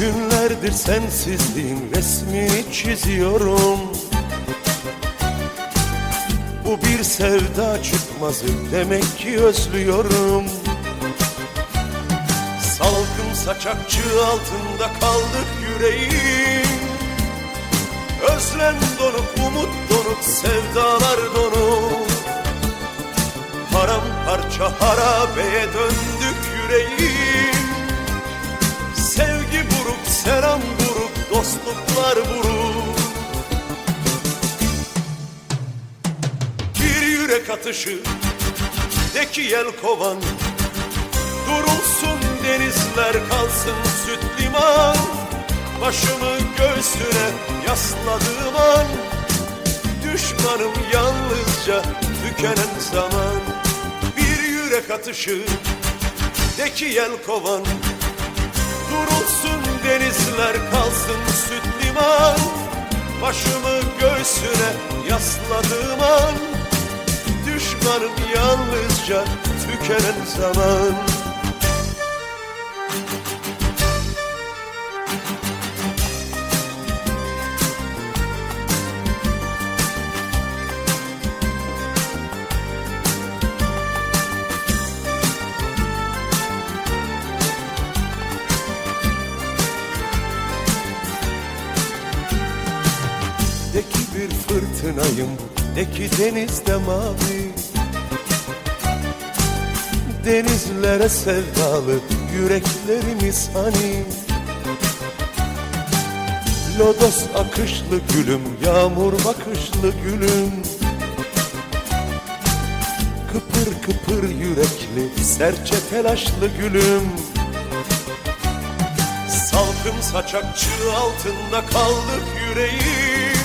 Yıllardır sensizliğin resmini çiziyorum. Bu bir sevda çıkmazı demek ki özlüyorum. Salkım saçakçı altında kaldık yüreğim. Özlem donuk, umut donuk, sevdalar donuk. Paramparça harabeye döndük yürek atışı, deki yel kovan. Durulsun denizler, kalsın süt liman. Başımı göğsüne yasladığım an Düşmanım yalnızca tükenen zaman. Bir yürek atışı, deki yel kovan. Durulsun denizler kalsın süt liman. Başımı göğsüne yasladığım Düşmanım yalnızca tükenen zaman. De ki bir fırtınayım, de ki denizde mavi Denizlere sevdalı yüreklerimiz hani. Lodos akışlı gülüm, yağmur bakışlı gülüm. Kıpır kıpır yürekli, serçe telaşlı gülüm. Salkım saçakçı altında kaldık yüreğim.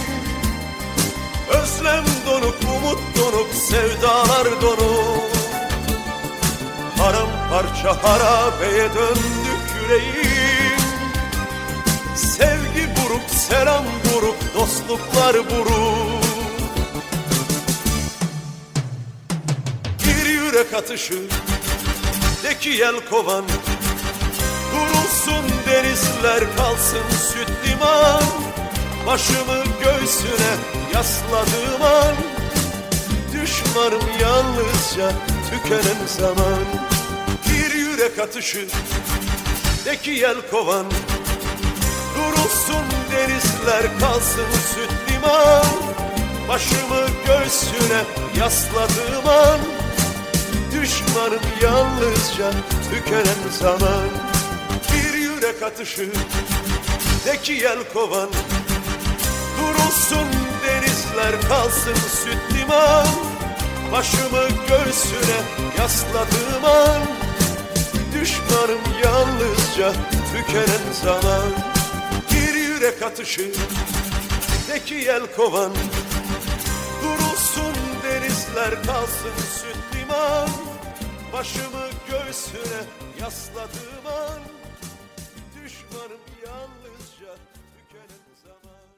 Özlem donuk, umut donuk, sevdalar donuk Paramparça harabeye döndük yüreğim. Sevgi buruk, selam buruk, dostluklar buruk. Bir yürek atışı, deki yel kovan. Durulsun denizler kalsın süt liman. Başımı göğsüne yasladığım an. Düşmanım yalnızca tükenen zaman. Bir yürek atışı deki yel kovan. Durulsun denizler kalsın süt liman. Başımı göğsüne yasladığım an. Düşmanım yalnızca tükenen zaman. Bir yürek atışı deki yel kovan. Durulsun denizler kalsın süt liman Başımı göğsüne yasladığım an. Düşmanım yalnızca tükenen zaman. Bir yürek atışı Teki yel kovan. Durulsun denizler kalsın süt liman. Başımı göğsüne yasladığım an. Düşmanım yalnızca tükenen zaman.